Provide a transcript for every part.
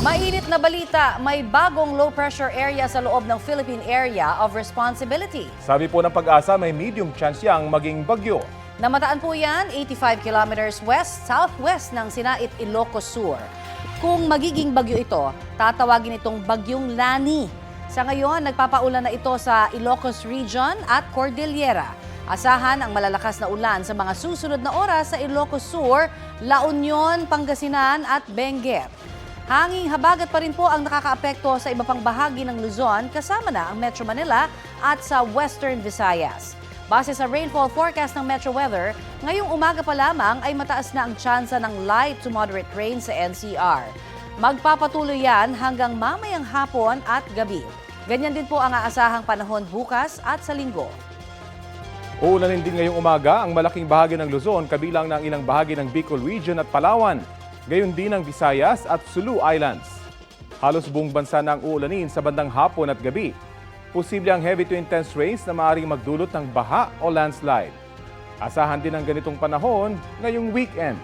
Mainit na balita, may bagong low pressure area sa loob ng Philippine Area of Responsibility. Sabi po ng pag-asa, may medium chance yang maging bagyo. Namataan po yan 85 kilometers west southwest ng Sinait, Ilocos Sur. Kung magiging bagyo ito, tatawagin itong Bagyong Lani. Sa ngayon, nagpapaulan na ito sa Ilocos Region at Cordillera. Asahan ang malalakas na ulan sa mga susunod na oras sa Ilocos Sur, La Union, Pangasinan at Benguet. Hanging habagat pa rin po ang nakakaapekto sa iba pang bahagi ng Luzon kasama na ang Metro Manila at sa Western Visayas. Base sa rainfall forecast ng Metro Weather, ngayong umaga pa lamang ay mataas na ang tsansa ng light to moderate rain sa NCR. Magpapatuloy yan hanggang mamayang hapon at gabi. Ganyan din po ang aasahang panahon bukas at sa linggo. Uulanin din ngayong umaga ang malaking bahagi ng Luzon kabilang ng ilang bahagi ng Bicol Region at Palawan. Gayon din ang Visayas at Sulu Islands. Halos buong bansa na ang uulanin sa bandang hapon at gabi. Posible ang heavy to intense rains na maaaring magdulot ng baha o landslide. Asahan din ang ganitong panahon ngayong weekend.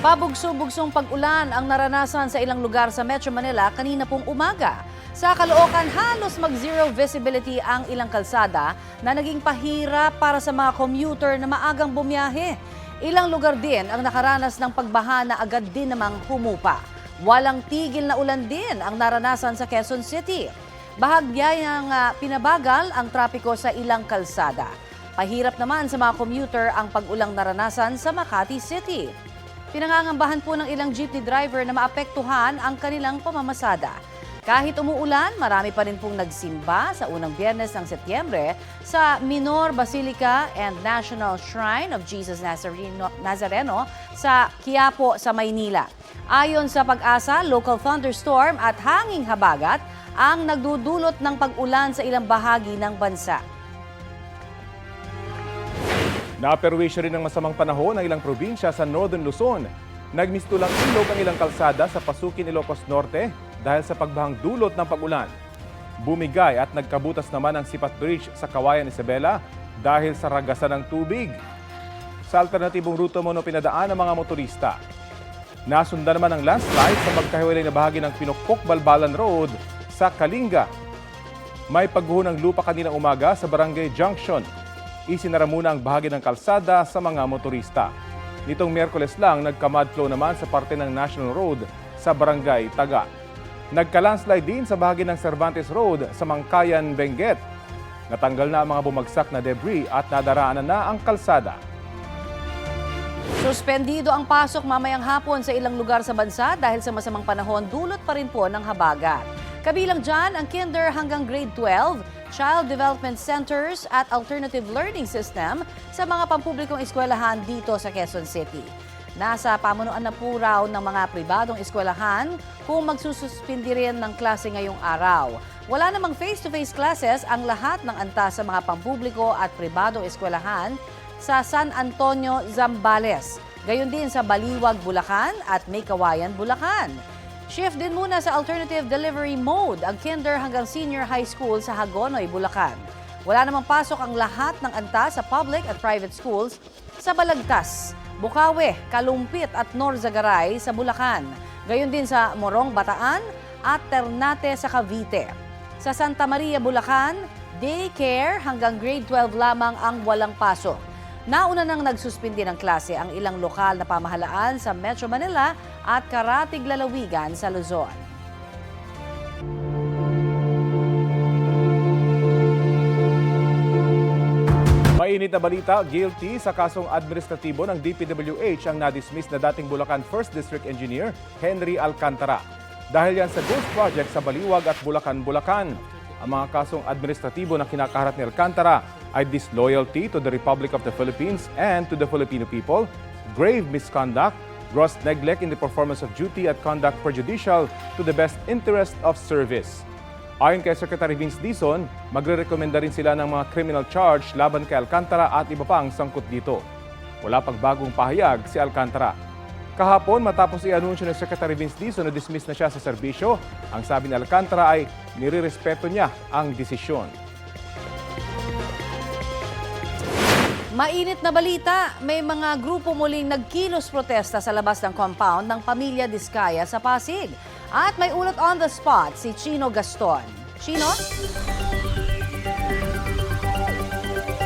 Pabugso-bugsong pag-ulan ang naranasan sa ilang lugar sa Metro Manila kanina pong umaga. Sa Caloocan, halos mag-zero visibility ang ilang kalsada na naging pahirap para sa mga commuter na maagang bumiyahe. Ilang lugar din ang nakaranas ng pagbaha na agad din namang humupa. Walang tigil na ulan din ang naranasan sa Quezon City. Bahagyang uh, pinabagal ang trapiko sa ilang kalsada. Pahirap naman sa mga commuter ang pag-ulang naranasan sa Makati City. Pinangangambahan po ng ilang jeepney driver na maapektuhan ang kanilang pamamasada. Kahit umuulan, marami pa rin pong nagsimba sa unang biyernes ng Setyembre sa Minor Basilica and National Shrine of Jesus Nazareno, Nazareno sa Quiapo sa Maynila. Ayon sa pag-asa, local thunderstorm at hanging habagat ang nagdudulot ng pag-ulan sa ilang bahagi ng bansa. Naperwisyo rin ng masamang panahon ng ilang probinsya sa Northern Luzon. Nagmistulang ilog ang ilang kalsada sa Pasukin, Ilocos Norte dahil sa pagbahang dulot ng pag-ulan. Bumigay at nagkabutas naman ang Sipat Bridge sa Kawayan, Isabela dahil sa ragasan ng tubig. Sa alternatibong ruto mo pinadaan ng mga motorista. Nasundan naman ang landslide sa magkahiwalay na bahagi ng Pinukpok Balbalan Road sa Kalinga. May pagguho ng lupa kanina umaga sa Barangay Junction isinara muna ang bahagi ng kalsada sa mga motorista. Nitong Miyerkules lang, nagka-mud flow naman sa parte ng National Road sa Barangay Taga. Nagka-landslide din sa bahagi ng Cervantes Road sa Mangkayan, Benguet. Natanggal na ang mga bumagsak na debris at nadaraanan na ang kalsada. Suspendido ang pasok mamayang hapon sa ilang lugar sa bansa dahil sa masamang panahon dulot pa rin po ng habagat. Kabilang dyan ang kinder hanggang grade 12, child development centers at alternative learning system sa mga pampublikong eskwelahan dito sa Quezon City. Nasa pamunuan na po raw ng mga pribadong eskwelahan kung magsususpindi rin ng klase ngayong araw. Wala namang face-to-face classes ang lahat ng antas sa mga pampubliko at pribadong eskwelahan sa San Antonio, Zambales. Gayon din sa Baliwag, Bulacan at May Kawayan, Bulacan. Shift din muna sa alternative delivery mode ang kinder hanggang senior high school sa Hagonoy, Bulacan. Wala namang pasok ang lahat ng antas sa public at private schools sa Balagtas, Bukawe, Kalumpit at Norzagaray sa Bulacan. Gayon din sa Morong, Bataan at Ternate sa Cavite. Sa Santa Maria, Bulacan, daycare hanggang grade 12 lamang ang walang pasok. Nauna nang nagsuspindi ng klase ang ilang lokal na pamahalaan sa Metro Manila at Karatig Lalawigan sa Luzon. Mainit na balita, guilty sa kasong administratibo ng DPWH ang nadismiss na dating Bulacan 1st District Engineer Henry Alcantara. Dahil yan sa ghost project sa Baliwag at Bulacan, Bulacan. Ang mga kasong administratibo na kinakaharap ni Alcantara ay disloyalty to the Republic of the Philippines and to the Filipino people, grave misconduct, gross neglect in the performance of duty at conduct prejudicial to the best interest of service. Ayon kay Secretary Vince Dizon, magre-recommenda rin sila ng mga criminal charge laban kay Alcantara at iba pang sangkot dito. Wala pang bagong pahayag si Alcantara. Kahapon, matapos i-anunsyo ng Secretary Vince Dizon na dismiss na siya sa serbisyo, ang sabi ni Alcantara ay nirerespeto niya ang desisyon. Mainit na balita, may mga grupo muling nagkilos protesta sa labas ng compound ng Pamilya Diskaya sa Pasig. At may ulat on the spot si Chino Gaston. Chino?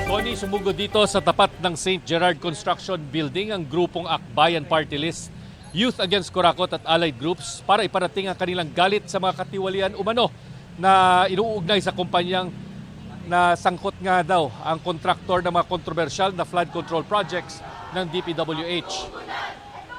Connie, sumugod dito sa tapat ng St. Gerard Construction Building ang grupong Akbayan Party List, Youth Against Kurakot at allied groups para iparating ang kanilang galit sa mga katiwalian umano na inuugnay sa kumpanyang na sangkot nga daw ang kontraktor ng mga kontrobersyal na flood control projects ng DPWH.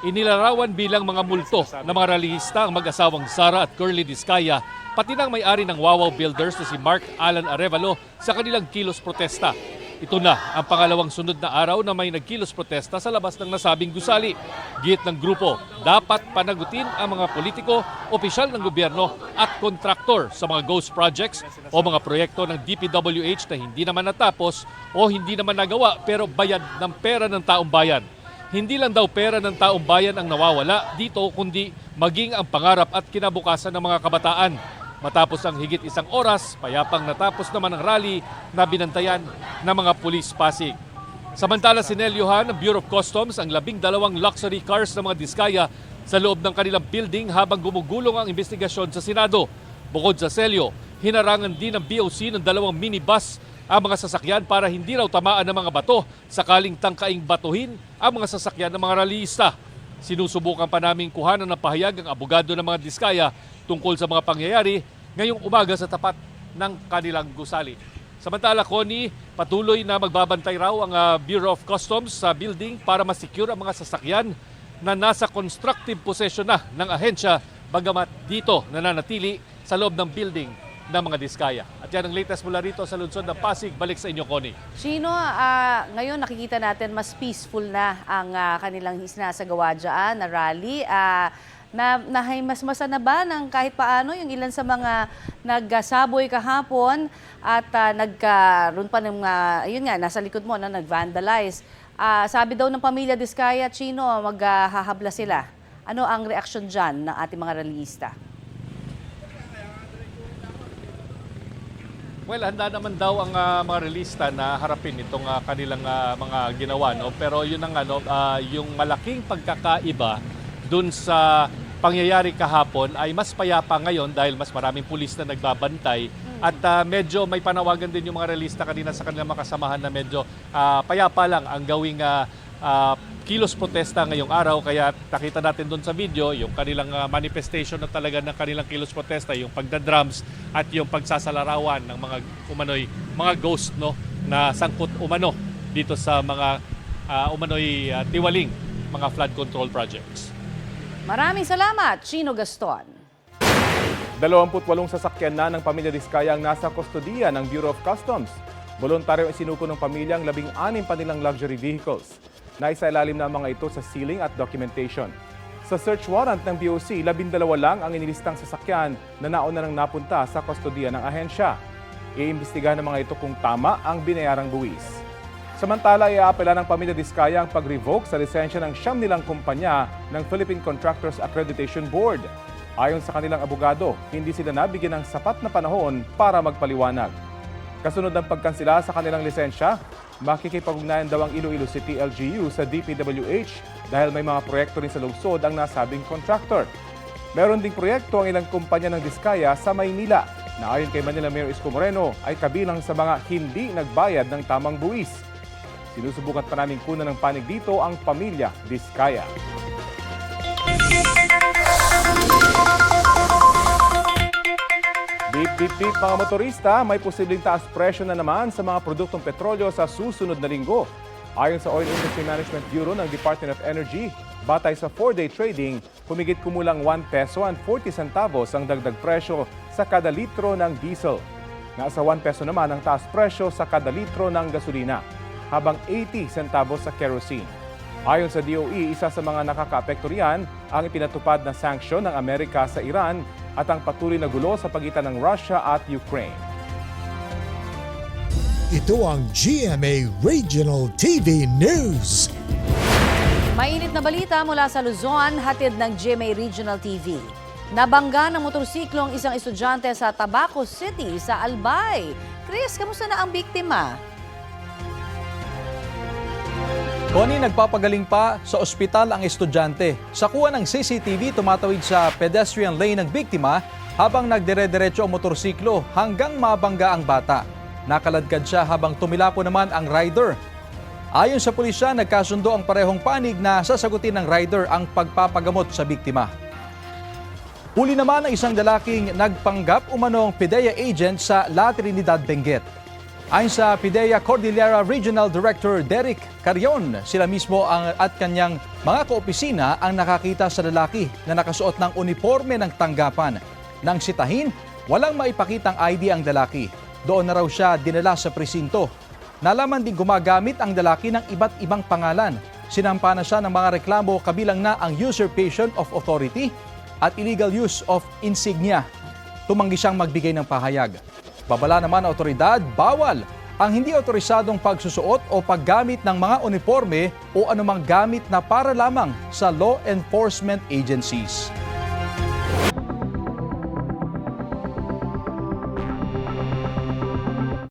Inilarawan bilang mga multo ng mga ralihista ang mag-asawang Sara at Curly Diskaya, pati ng may-ari ng Wawaw Builders na si Mark Alan Arevalo sa kanilang kilos protesta. Ito na ang pangalawang sunod na araw na may nagkilos protesta sa labas ng nasabing gusali. Git ng grupo, dapat panagutin ang mga politiko, opisyal ng gobyerno at kontraktor sa mga ghost projects o mga proyekto ng DPWH na hindi naman natapos o hindi naman nagawa pero bayad ng pera ng taong bayan. Hindi lang daw pera ng taong bayan ang nawawala dito kundi maging ang pangarap at kinabukasan ng mga kabataan. Matapos ang higit isang oras, payapang natapos naman ang rally na binantayan ng mga pulis Pasig. Samantala sinelyohan ng Bureau of Customs ang labing dalawang luxury cars ng mga Diskaya sa loob ng kanilang building habang gumugulong ang investigasyon sa Senado. Bukod sa selyo, hinarangan din ng BOC ng dalawang minibus ang mga sasakyan para hindi raw tamaan ng mga bato sakaling tangkaing batuhin ang mga sasakyan ng mga rallyista. Sinusubukan pa namin kuhanan ng pahayag ang abogado ng mga Diskaya tungkol sa mga pangyayari ngayong umaga sa tapat ng kanilang gusali. Samantala, Connie, patuloy na magbabantay raw ang ah, Bureau of Customs sa building para masecure ang mga sasakyan na nasa constructive possession na ng ahensya bagamat dito nananatili sa loob ng building ng mga Diskaya. At yan ang latest mula rito sa lungsod ng Pasig. Balik sa inyo, Connie. Chino, ah, ngayon nakikita natin mas peaceful na ang ah, kanilang sinasagawa dyan na rally. Ah, na, nahimasmasa na ba ng kahit paano yung ilan sa mga nagsaboy kahapon at ah, nagkaroon pa ng, ah, ayun nga, nasa likod mo, na nag-vandalize. Ah, sabi daw ng pamilya Diskaya, Chino, maghahabla sila. Ano ang reaksyon dyan ng ating mga rallyista? Well, handa naman daw ang ah, mga relista na harapin itong ah, kanilang ah, mga ginawa. No? Pero yun ang ano, ah, yung malaking pagkakaiba dun sa pangyayari kahapon ay mas payapa ngayon dahil mas maraming pulis na nagbabantay at ah, medyo may panawagan din yung mga relista kanina sa kanilang mga kasamahan na medyo ah, payapa lang ang gawing ah, ah, kilos protesta ngayong araw kaya nakita natin doon sa video yung kanilang ah, manifestation na talaga ng kanilang kilos protesta yung pagda-drums at yung pagsasalarawan ng mga umano'y mga ghost no na sangkot umano dito sa mga ah, umano'y ah, tiwaling mga flood control projects. Maraming salamat, Chino Gaston. 28 sasakyan na ng pamilya Diskaya ang nasa kustodiya ng Bureau of Customs. Voluntaryo ang sinuko ng pamilya ang labing-anim pa nilang luxury vehicles. Naisailalim na mga ito sa sealing at documentation. Sa search warrant ng BOC, labindalawa lang ang inilistang sasakyan na nauna nang napunta sa kustodiya ng ahensya. Iimbestigahan ng mga ito kung tama ang binayarang buwis. Samantala, iaapela ng pamilya Diskaya ang pag-revoke sa lisensya ng siyam nilang kumpanya ng Philippine Contractors Accreditation Board. Ayon sa kanilang abogado, hindi sila nabigyan ng sapat na panahon para magpaliwanag. Kasunod ng pagkansila sa kanilang lisensya, makikipag-ugnayan daw ang Iloilo City LGU sa DPWH dahil may mga proyekto rin sa lungsod ang nasabing contractor. Meron ding proyekto ang ilang kumpanya ng Diskaya sa Maynila na ayon kay Manila Mayor Isko Moreno ay kabilang sa mga hindi nagbayad ng tamang buwis. Sinusubukan pa namin kunan ng panig dito ang pamilya Diskaya. Beep mga motorista, may posibleng taas presyo na naman sa mga produktong petrolyo sa susunod na linggo. Ayon sa Oil Industry Management Bureau ng Department of Energy, batay sa 4-day trading, humigit kumulang 1 peso and 40 centavos ang dagdag presyo sa kada litro ng diesel. Nasa 1 peso naman ang taas presyo sa kada litro ng gasolina, habang 80 centavos sa kerosene. Ayon sa DOE, isa sa mga nakakaapekto riyan ang ipinatupad na sanksyon ng Amerika sa Iran at ang patuloy na gulo sa pagitan ng Russia at Ukraine. Ito ang GMA Regional TV News. Mainit na balita mula sa Luzon, hatid ng GMA Regional TV. Nabangga ng motorsiklo ang isang estudyante sa Tabaco City sa Albay. Chris, kamusta na ang biktima? Tony, nagpapagaling pa sa ospital ang estudyante. Sa kuha ng CCTV, tumatawid sa pedestrian lane ng biktima habang nagdire-diretso ang motorsiklo hanggang mabangga ang bata. Nakaladkad siya habang tumilapo naman ang rider. Ayon sa pulisya, nagkasundo ang parehong panig na sasagutin ng rider ang pagpapagamot sa biktima. Huli naman ang isang lalaking nagpanggap umanong PIDEA agent sa La Trinidad, Benguet. Ayon sa PIDEA Cordillera Regional Director Derek Carion, sila mismo ang, at kanyang mga kaopisina ang nakakita sa lalaki na nakasuot ng uniforme ng tanggapan. Nang sitahin, walang maipakitang ID ang lalaki. Doon na raw siya dinala sa presinto. Nalaman din gumagamit ang lalaki ng iba't ibang pangalan. Sinampa na siya ng mga reklamo kabilang na ang usurpation of authority at illegal use of insignia. Tumanggi siyang magbigay ng pahayag. Babala naman ng otoridad, bawal ang hindi otorisadong pagsusuot o paggamit ng mga uniforme o anumang gamit na para lamang sa law enforcement agencies.